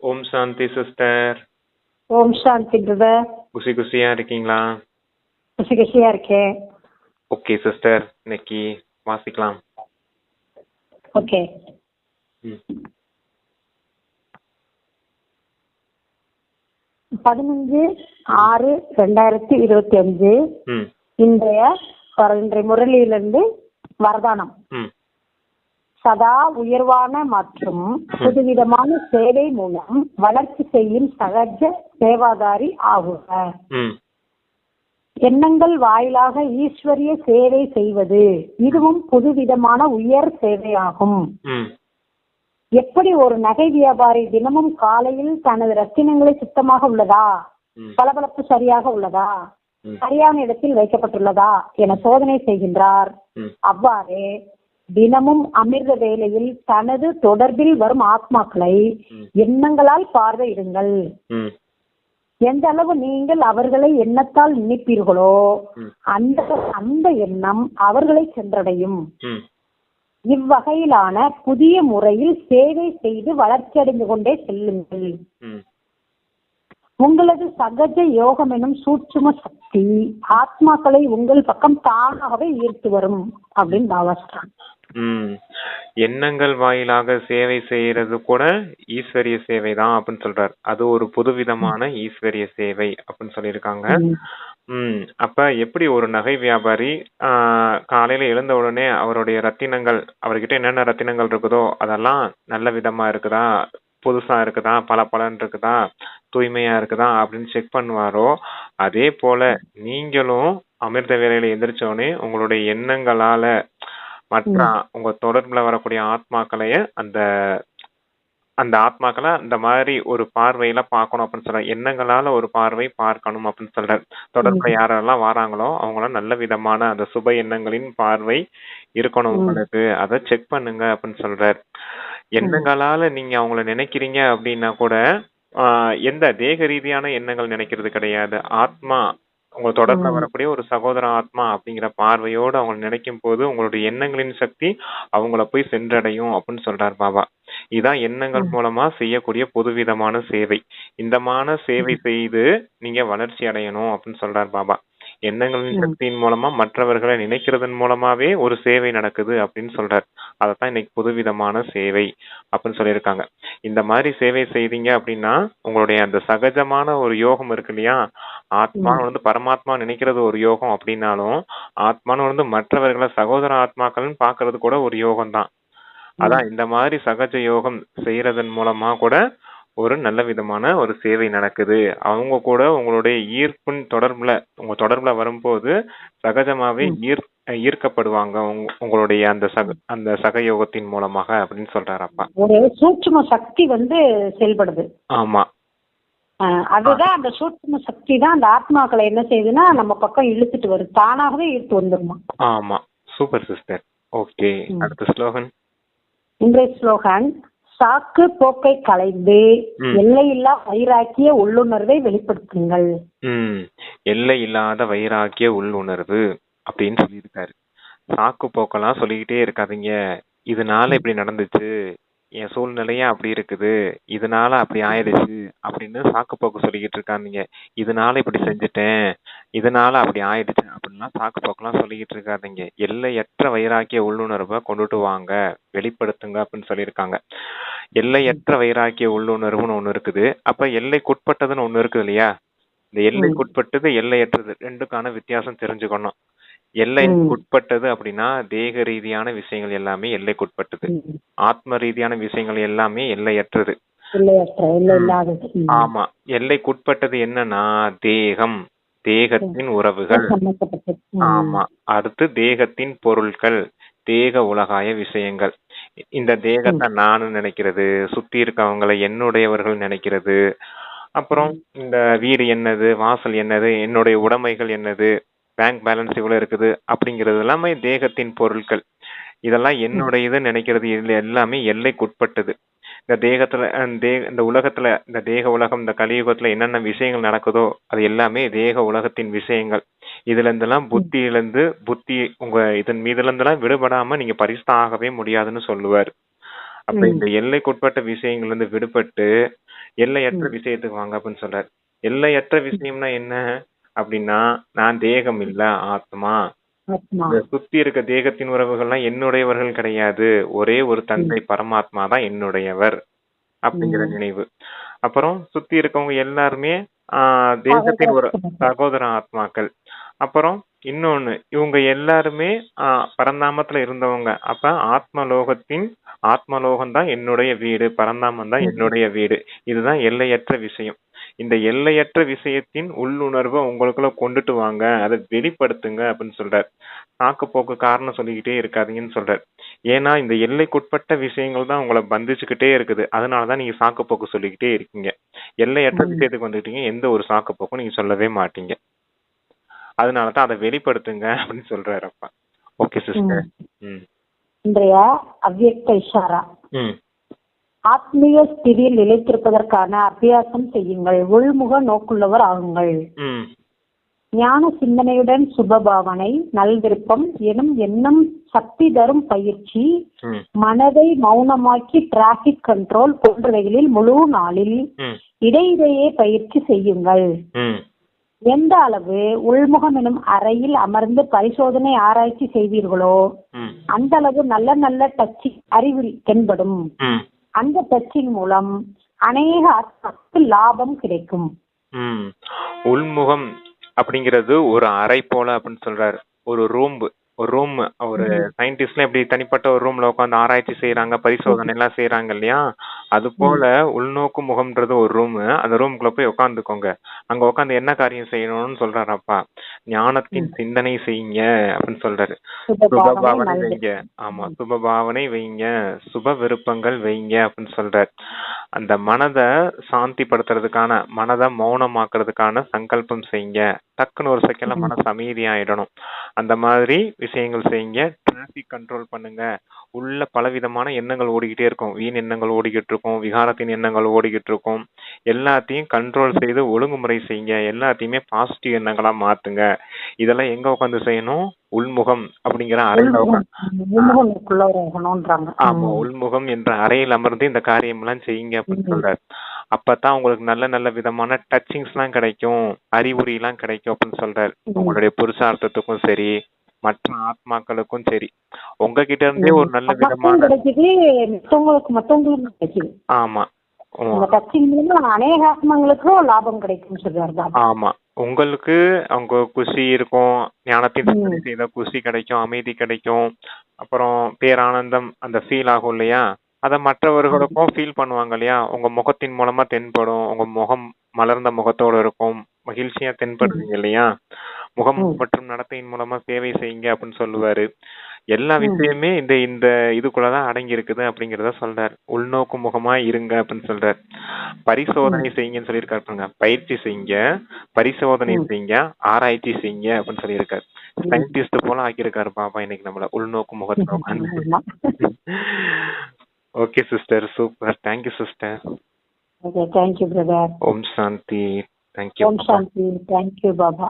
ஓம் சாந்தி sister. ஓம் சாந்தி brother. குசி குசியா இருக்கீங்களா? குசி குசியா இருக்கேன். Okay sister. இன்னைக்கு வாசிக்கலாம். ஓகே. பதினஞ்சு ஆறு ரெண்டாயிரத்தி இருபத்தி அஞ்சு. இன்றைய இன்றைய முரளியிலிருந்து வரதானம். சதா உயர்வான மற்றும் புதுவிதமான சேவை மூலம் வளர்ச்சி செய்யும் சகஜ சேவாதாரி ஆகுக. எண்ணங்கள் வாயிலாக ஈஸ்வரிய சேவை செய்வது இதுவும் புதுவிதமான உயர் சேவையாகும். ம். எப்படி ஒரு நகை வியாபாரி தினமும் காலையில் தனது ரத்தினங்களை சுத்தமாக உள்ளதா? பளபளப்பு சரியாக உள்ளதா. சரியான இடத்தில் வைக்கப்பட்டுள்ளதா? என சோதனை செய்கின்றார். அவ்வாறே தினமும் அமிர்த வேளையில் தனது தொடர்பில் வரும் ஆத்மாக்களை. எண்ணங்களால் பார்வையிடுங்கள். எந்த அளவு நீங்கள் அவர்களை எண்ணத்தால் நினைப்பீர்களோ. அந்த அந்த எண்ணம் அவர்களை சென்றடையும். இவ்வகையிலான புதிய முறையில் சேவை செய்து வளர்ச்சியடைந்து கொண்டே செல்லுங்கள். உங்களது சகஜ யோகம் எனும் சூட்சும சக்தி ஆத்மாக்களை உங்கள் பக்கம் தானாகவே ஈர்த்து வரும் அப்படின்னு பாபா சொல்றாங்க ம். எண்ணங்கள் வாயிலாக சேவை செய்யறது கூட ஈஸ்வரிய சேவை தான் அப்படின்னு சொல்றாரு. அது ஒரு புதுவிதமான ஈஸ்வரிய சேவை அப்படின்னு சொல்லியிருக்காங்க. ம். அப்ப எப்படி ஒரு நகை வியாபாரி ஆஹ், காலையில எழுந்த உடனே அவருடைய ரத்தினங்கள் அவர்கிட்ட என்னென்ன ரத்தினங்கள் இருக்குதோ அதெல்லாம் நல்ல விதமா இருக்குதா? புதுசா இருக்குதா? பல பலன் இருக்குதா? தூய்மையா இருக்குதா? அப்படின்னு செக் பண்ணுவாரோ? அதே போல நீங்களும் அமிர்த வேலையில எந்திரிச்ச உடனே உங்களுடைய எண்ணங்களால மற்ற உங்க தொடர்புல வரக்கூடிய ஆத்மாக்களைய அந்த அந்த ஆத்மாக்களை அந்த மாதிரி ஒரு பார்வையில பார்க்கணும் அப்படின்னு சொல்ற எண்ணங்களால ஒரு பார்வை பார்க்கணும் அப்படின்னு சொல்றாரு தொடர்புல யாரெல்லாம் வராங்களோ அவங்கள நல்ல விதமான அந்த சுப எண்ணங்களின் பார்வை இருக்கணும் உங்களுக்கு. அதை செக் பண்ணுங்க அப்படின்னு சொல்றாரு. எண்ணங்களால நீங்க அவங்கள நினைக்கிறீங்க அப்படின்னா கூட ஆஹ் எந்த தேக ரீதியான எண்ணங்கள் நினைக்கிறது கிடையாது. ஆத்மா உங்க தொடர்புல வரக்கூடிய ஒரு சகோதர ஆத்மா அப்படிங்கிற பார்வையோடு அவங்க நினைக்கும் போது உங்களுடைய எண்ணங்களின் சக்தி அவங்கள போய் சென்றடையும் அப்படின்னு சொல்றார் பாபா. இதான் எண்ணங்கள் மூலமா செய்யக்கூடிய புதுவிதமான சேவை. இந்தமான சேவை செய்து நீங்க வளர்ச்சி அடையணும் அப்படின்னு சொல்றார் பாபா. எண்ணங்களின் சக்தியின் மூலமா மற்றவர்களை நினைக்கிறதன் மூலமாவே ஒரு சேவை நடக்குது அப்படின்னு சொல்றார். அதத்தான் இன்னைக்கு புதுவிதமான சேவை அப்படின்னு சொல்லியிருக்காங்க. இந்த மாதிரி சேவை செய்தீங்க அப்படின்னா உங்களுடைய அந்த சகஜமான ஒரு யோகம் இருக்கு இல்லையா? ஆத்மான்னு வந்து பரமாத்மா நினைக்கிறது ஒரு யோகம் அப்படின்னாலும் ஆத்மான்னு வந்து மற்றவர்களை சகோதர ஆத்மாக்கள்னு பாக்குறது கூட ஒரு யோகம் தான் அதான் இந்த மாதிரி சகஜ யோகம் செய்யறதன் மூலமா கூட ஒரு நல்ல விதமான ஒரு சேவை நடக்குது. அவங்க கூட உங்களுடைய ஈர்ப்பின் தொடர்புல உங்க தொடர்புல வரும்போது சகஜமாவே ஈர் ஈர்க்கப்படுவாங்க. உங்க- உங்களுடைய அந்த சக அந்த சகயோகத்தின் மூலமாக அப்படின்னு சொல்றாரு அப்பா. ஒரு சூட்சும சக்தி வந்து செயல்படுது. ஆமா. அதுதான் அந்த சூட்சும சக்தி தான் அந்த ஆத்மாக்களை என்ன செய்யுதுன்னா நம்ம பக்கம் இழுத்துட்டு வரும் தானாகவே இழுத்து வந்துருமா? ஆமா. Super sister. ஓகே. அடுத்த ஸ்லோகன். இன்றைய ஸ்லோகன் சாக்கு போக்கை களைந்து. எல்லையில்லா வைராக்கிய உள்ளுணர்வை வெளிப்படுத்துங்கள். எல்லை இல்லாத வைராக்கிய உள்ளுணர்வு அப்படின்னு சொல்லியிருக்காரு. சாக்கு போக்கெல்லாம் சொல்லிக்கிட்டே இருக்காதீங்க. இதனால இப்படி நடந்துச்சு. என் சூழ்நிலையே அப்படி இருக்குது. இதனால அப்படி ஆயிடுச்சு அப்படின்னு சாக்கு போக்கு சொல்லிக்கிட்டு இருக்காதீங்க. இதனால இப்படி செஞ்சுட்டேன். இதனால அப்படி ஆயிடுச்சு. அப்படின்லாம் சாக்கு போக்கெல்லாம் சொல்லிக்கிட்டு இருக்காதீங்க. எல்லையற்ற வைராக்கிய உள்ளுணர்வை கொண்டுட்டு வாங்க வெளிப்படுத்துங்க அப்படின்னு சொல்லியிருக்காங்க. எல்லையற்ற வைராக்கிய உள்ளுணர்வுன்னு ஒண்ணு இருக்குது. அப்ப எல்லைக்குட்பட்டதுன்னு ஒண்ணு இருக்குது இல்லையா? இந்த எல்லைக்குட்பட்டது எல்லையற்றது ரெண்டுக்கான வித்தியாசம் தெரிஞ்சுக்கணும். எல்லைக்குட்பட்டது அப்படின்னா தேக ரீதியான விஷயங்கள் எல்லாமே எல்லைக்குட்பட்டது. ஆத்ம ரீதியான விஷயங்கள் எல்லாமே எல்லையற்றது. ஆமா. எல்லைக்குட்பட்டது என்னன்னா தேகம். தேகத்தின் உறவுகள். ஆமா. அடுத்து தேகத்தின் பொருட்கள் தேக உலகாய விஷயங்கள். இந்த தேகத்தை நானு நினைக்கிறது சுத்தி இருக்கவங்களை என்னுடையவர்கள் நினைக்கிறது. அப்புறம் இந்த வீடு என்னது வாசல் என்னது என்னுடைய உடைமைகள் என்னது பேங்க் பேலன்ஸ் இவ்வளவு இருக்குது அப்படிங்கிறது எல்லாமே தேகத்தின் பொருட்கள் இதெல்லாம் என்னுடையது நினைக்கிறது இது எல்லாமே எல்லைக்குட்பட்டது. இந்த தேகத்துல தே- இந்த உலகத்துல இந்த தேக உலகம் இந்த கலியுகத்துல என்னென்ன விஷயங்கள் நடக்குதோ அது எல்லாமே தேக உலகத்தின் விஷயங்கள். இதுல இருந்தெல்லாம் புத்தியில இருந்து புத்தி உங்க இதன் மீதுல இருந்தெல்லாம் விடுபடாம நீங்க பரிசுத்தாகவே முடியாதுன்னு சொல்லுவார். அப்ப இந்த எல்லைக்குட்பட்ட விஷயங்கள்ல இருந்து விடுபட்டு எல்லையற்ற விஷயத்துக்கு வாங்க அப்படின்னு சொல்றாரு. எல்லையற்ற விஷயம்னா என்ன? அப்படின்னா நான் தேகம் இல்ல ஆத்மா. இந்த சுத்தி இருக்க தேகத்தின் உறவுகள்லாம் என்னுடையவர்கள் கிடையாது. ஒரே ஒரு தந்தை பரமாத்மா தான் என்னுடையவர் அப்படிங்கிற நினைவு. அப்புறம் சுத்தி இருக்கவங்க எல்லாருமே ஆஹ் தேகத்தின் ஒரு சகோதர ஆத்மாக்கள். அப்புறம் இன்னொன்னு இவங்க எல்லாருமே ஆஹ் பரந்தாமத்துல இருந்தவங்க. அப்ப ஆத்மலோகத்தின் ஆத்மலோகம் தான் என்னுடைய வீடு பரந்தாமம் தான் என்னுடைய வீடு. இதுதான் எல்லையற்ற விஷயம். இந்த எல்லையற்ற விஷயத்தின் உள்ளுணர்வை உங்களுக்குள்ள கொண்டுட்டு வாங்க. அதை வெளிப்படுத்துங்க அப்படின்னு சொல்றார். சாக்கு போக்கு காரணம் சொல்லிக்கிட்டே இருக்காதீங்கன்னு சொல்றார். ஏன்னா இந்த எல்லைக்குட்பட்ட விஷயங்கள் தான் உங்களை பந்திச்சுக்கிட்டே இருக்குது. அதனாலதான் நீங்க சாக்கு போக்கு சொல்லிக்கிட்டே இருக்கீங்க. எல்லையற்ற விஷயத்துக்கு வந்துட்டீங்க. எந்த ஒரு சாக்கு போக்கும் நீங்க சொல்லவே மாட்டீங்க. அதனாலதான் அதை வெளிப்படுத்துங்க அப்படின்னு சொல்றாரு அப்பா. ஓகே சிஸ்டர் இன்றைய அவ்வியக்த இஷாரா. ம். ஆத்மீய ஸ்திதியில் நிலைத்திருப்பதற்கான அபியாசம் செய்யுங்கள். உள்முக நோக்குள்ளவர் ஆகுங்கள். ஞான சிந்தனையுடன் சுபபாவனை நல்விருப்பம் எனும் எண்ணம் சக்தி தரும் பயிற்சி மனதை மௌனமாக்கி டிராபிக் கண்ட்ரோல் போன்றவைகளில் முழு நாளில் இடையிடையே பயிற்சி செய்யுங்கள். எந்த அளவு உள்முகம் எனும் அறையில் அமர்ந்து பரிசோதனை ஆராய்ச்சி செய்வீர்களோ அந்த அளவு நல்ல நல்ல டச்சிங் அறிவில் தென்படும். அந்த டச்சிங் மூலம் அநேக ஆத்மாவுக்கு லாபம் கிடைக்கும். உள்முகம் அப்படிங்கிறது ஒரு அறை போல அப்படின்னு சொல்றாரு. ஒரு ரூம் ஒரு ரூம் ஒரு சயின்டிஸ்ட்லாம் எப்படி தனிப்பட்ட ஒரு ரூம்ல உட்காந்து ஆராய்ச்சி செய்யறாங்க பரிசோதனை எல்லாம் செய்யறாங்க இல்லையா? அது போல உள்நோக்கு முகம்ன்றது ஒரு ரூம் அந்த ரூம்குள்ள போய் உட்காந்துக்கோங்க அங்க உட்காந்து என்ன காரியம் செய்யணும்னு சொல்றாரு அப்பா. ஞானத்தின் சிந்தனை செய்யுங்க அப்படின்னு சொல்றாரு. சுபபாவனை வைங்க. ஆமா சுபபாவனை வைங்க. சுப விருப்பங்கள் வைங்க அப்படின்னு சொல்றாரு. அந்த மனதை சாந்திப்படுத்துறதுக்கான மனதை மௌனமாக்குறதுக்கான சங்கல்பம் செய்யுங்க. டக்குன்னு ஒரு செகண்ட்ல மனசு அமைதியாயிடணும். அந்த மாதிரி விஷயங்கள் செய்யுங்க. டிராபிக் கண்ட்ரோல் பண்ணுங்க. உள்ள பலவிதமான எண்ணங்கள் ஓடிக்கிட்டே இருக்கும். வீண் எண்ணங்கள் ஓடிக்கிட்டு இருக்கும். விகாரத்தின் எண்ணங்கள் ஓடிக்கிட்டு இருக்கும். எல்லாத்தையும் கண்ட்ரோல் செய்து ஒழுங்குமுறை செய்யுங்க. எல்லாத்தையுமே பாசிட்டிவ் எண்ணங்களா மாத்துங்க. இதெல்லாம் எங்க உட்காந்து செய்யணும்? உள்முகம் அப்படிங்கிற அறையில ஆமா உள்முகம் என்ற அறையில் அமர்ந்து இந்த காரியம் எல்லாம் செய்யுங்க அப்படின்னு சொல்றாரு. அப்பதான் உங்களுக்கு நல்ல நல்ல விதமான டச்சிங்ஸ் எல்லாம் கிடைக்கும் அறிகுறி எல்லாம் கிடைக்கும் அப்படின்னு சொல்றாரு. உங்களுடைய புருஷார்த்தத்துக்கும் சரி மற்ற ஆத்மாக்களுக்கும் சரி. உங்ககிட்ட இருந்தே ஒரு நல்ல விதமான கிடைக்குது ஆமா. அநேக ஆத்மாங்களுக்கும் லாபம் கிடைக்கும் சொல்றாரு ஆமா. உங்களுக்கு அவங்க குஷி இருக்கும் ஞானத்தின் செய்த குஷி கிடைக்கும் அமைதி கிடைக்கும். அப்புறம் பேரானந்தம் அந்த ஃபீல் ஆகும் இல்லையா? அத மற்றவர்களுக்கும் ஃபீல் பண்ணுவாங்க இல்லையா? உங்க முகத்தின் மூலமா தென்படும். உங்க முகம் மலர்ந்த முகத்தோட இருக்கும். மகிழ்ச்சியா தென்படுறீங்க இல்லையா? முகம் மற்றும் நடத்தையின் மூலமா சேவை செய்யுங்க அப்படின்னு சொல்லுவாரு. எல்லா விஷயமே இந்த இந்த இதுக்குள்ளதான் அடங்கி இருக்குது அப்படிங்கறத சொல்றாரு. உள்நோக்கு முகமா இருங்க அப்படின்னு சொல்றாரு. பரிசோதனை செய்யுங்கன்னு சொல்லியிருக்காரு பாருங்க. பயிற்சி செய்யுங்க. பரிசோதனை செய்யுங்க. ஆராய்ச்சி செய்யுங்க அப்படின்னு சொல்லியிருக்காரு. சயின்டிஸ்ட் போல ஆக்கியிருக்காரு பாபா இன்னைக்கு நம்மள. உள்நோக்கு முகத்துல உட்காந்து ஆமா. Okay sister super thank you sister okay thank you brother Om Shanti thank you Om Shanti thank you Baba